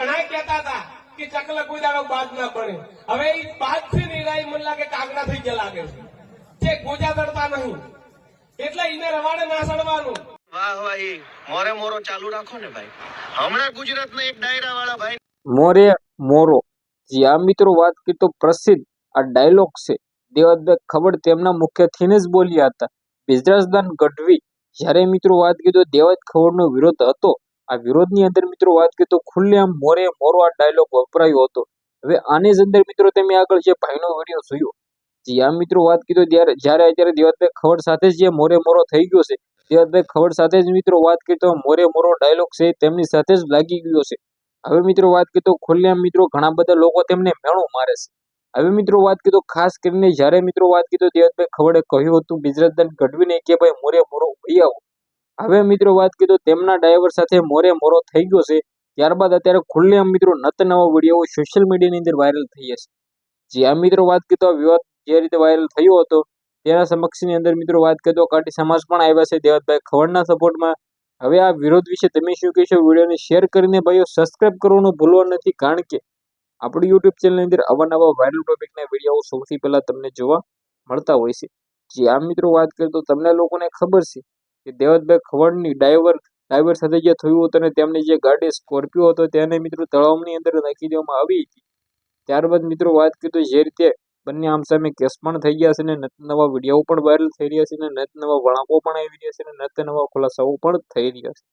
ઘણા કહેતા હતા કે ચકલા કોઈ દાડો બાદ ના પડે. હવે એ બાદ છે ને એના મને લાગે કાગડા થઈ ગયા લાગે છે. જે ગોજા ચડતા નહીં. એટલે એને રવાડે ના સડવાનું. વાહ વાહ મોરે મોરો ચાલુ રાખો ને ભાઈ. હમણાં ગુજરાતના એક ડાયરા વાળા ભાઈ મોરે મોરો. જી આ મિત્રો વાત કરી તો પ્રસિદ્ધ. આ ડાયલોગ છે. દેવતભાઈ ખબર તેમના મુખ્યથીને જ બોલ્યા હતા. બિજરાજદાન ગઢવી. જ્યારે મિત્રો વાત કરી તો દેવત ખબરનો વિરોધ હતો. આ વિરોધની અંદર મિત્રો વાત કરીએ તો ખુલ્લેઆમ મોરે મોરો આ ડાયલોગ વપરાયો હતો. હવે આની જ અંદર મિત્રો તમે આગળ જે ભાઈનો વીડિયો જોયો, જી આ મિત્રો વાત કીધો ત્યારે જ્યારે અત્યારે દેવતભાઈ ખવડ સાથે જ જે મોરે મોરો થઈ ગયો છે દેવતભાઈ ખવડ સાથે જ મિત્રો વાત કરી તો મોરે મોરો ડાયલોગ છે તેમની સાથે જ લાગી ગયો છે. હવે મિત્રો વાત કરીએ તો ખુલ્લેઆમ મિત્રો ઘણા બધા લોકો તેમને મેણું મારે છે. હવે મિત્રો વાત કીધો ખાસ કરીને જ્યારે મિત્રો વાત કીધો દેવતભાઈ ખવડે કહ્યું હતું ગુજરાતદાન ગઢવીને કે ભાઈ મોરે મોરો ભાઈ આવો. હવે મિત્રો વાત તો તેમના ડ્રાઈવર સાથે મોરે મોરો થઈ ગયો છે. ત્યારબાદ અત્યારે ખુલ્લેઆમ મિત્રો નત નવા વીડિયો સોશિયલ મીડિયાની અંદર વાયરલ થઈ છે જે આ મિત્રો વાત આ વિવાદ જે રીતે વાયરલ થયો હતો, તેના સમક્ષની અંદર મિત્રો વાત તો કાઠી સમાજ પણ આવ્યા છે. દેવતભાઈ ખવડના સપોર્ટમાં હવે આ વિરોધ વિશે તમે શું કહેશો? વિડીયોને શેર કરીને ભાઈઓ સબસ્ક્રાઇબ કરવાનું ભૂલવા નથી, કારણ કે આપણી યુટ્યુબ ચેનલની અંદર અવારનવા વાયરલ ટોપિકના વીડિયો સૌથી પહેલા તમને જોવા મળતા હોય છે. જે આ મિત્રો વાત કરીએ તો તમને લોકોને ખબર છે કે દેવતભાઈ ખવડની ડ્રાઈવર ડ્રાઈવર સાથે જે થયું હતું અને તેમની જે ગાડી સ્કોર્પિયો હતો તેને મિત્રો તળાવની અંદર નાખી દેવામાં આવી હતી. ત્યારબાદ મિત્રો વાત કીધું જે રીતે બંને આમ સામે કેસ પણ થઈ ગયા છે અને નત નવા વીડિયો પણ વાયરલ થઈ રહ્યા છે અને નત નવા વળાંકો પણ આવી રહ્યા છે અને નત નવા ખુલાસાઓ પણ થઈ રહ્યા છે.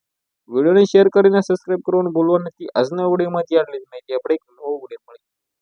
વિડીયોને શેર કરીને સબસ્ક્રાઈબ કરવાનું ભૂલવા નથી. આજના વિડીયોમાં ત્યાં માહિતી આપણે એક નવો વીડિયો મળી